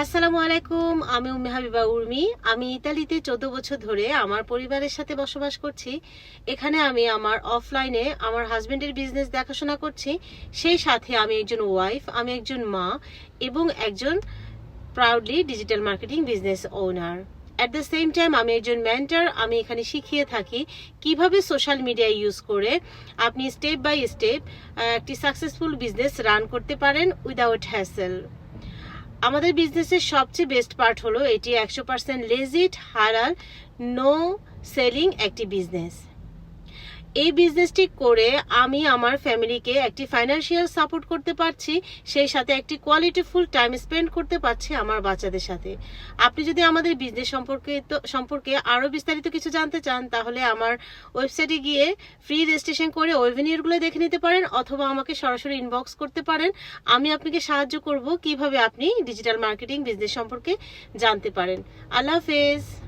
আসসালামু আলাইকুম, আমি উম্মে হাবিবা উর্মি। আমি ইতালিতে চোদ্দ বছর ধরে আমার পরিবারের সাথে বসবাস করছি। এখানে আমি আমার অফলাইনে আমার হাজবেন্ডের বিজনেস দেখাশোনা করছি। সেই সাথে আমি একজন ওয়াইফ আমি একজন মা এবং একজন proudly digital marketing business owner at the same time আমি একজন মেন্টার আমি এখানে শিখিয়ে থাকি কীভাবে সোশ্যাল মিডিয়া ইউজ করে আপনি স্টেপ বাই স্টেপ একটি সাকসেসফুল বিজনেস রান করতে পারেন উইদাউট হ্যাসেল আমাদের বিজনেসের সবচেয়ে বেস্ট পার্ট হলো, এটি একশো পার্সেন্ট লেজিট হারাল নো সেলিং একটি বিজনেস এই বিজনেসটি করে আমি আমার ফ্যামিলিকে একটি ফাইন্যান্সিয়াল সাপোর্ট করতে পারছি, সেই সাথে একটি কোয়ালিটিফুল টাইম স্পেন্ড করতে পারছি আমার বাচ্চাদের সাথে। আপনি যদি আমাদের বিজনেস সম্পর্কে সম্পর্কে আরও বিস্তারিত কিছু জানতে চান, তাহলে আমার ওয়েবসাইটে গিয়ে ফ্রি রেজিস্ট্রেশন করে ওয়েবিনিয়ারগুলো দেখে নিতে পারেন, অথবা আমাকে সরাসরি ইনবক্স করতে পারেন। আমি আপনাকে সাহায্য করব কীভাবে আপনি ডিজিটাল মার্কেটিং বিজনেস সম্পর্কে জানতে পারেন। আল্লাহ হাফেজ।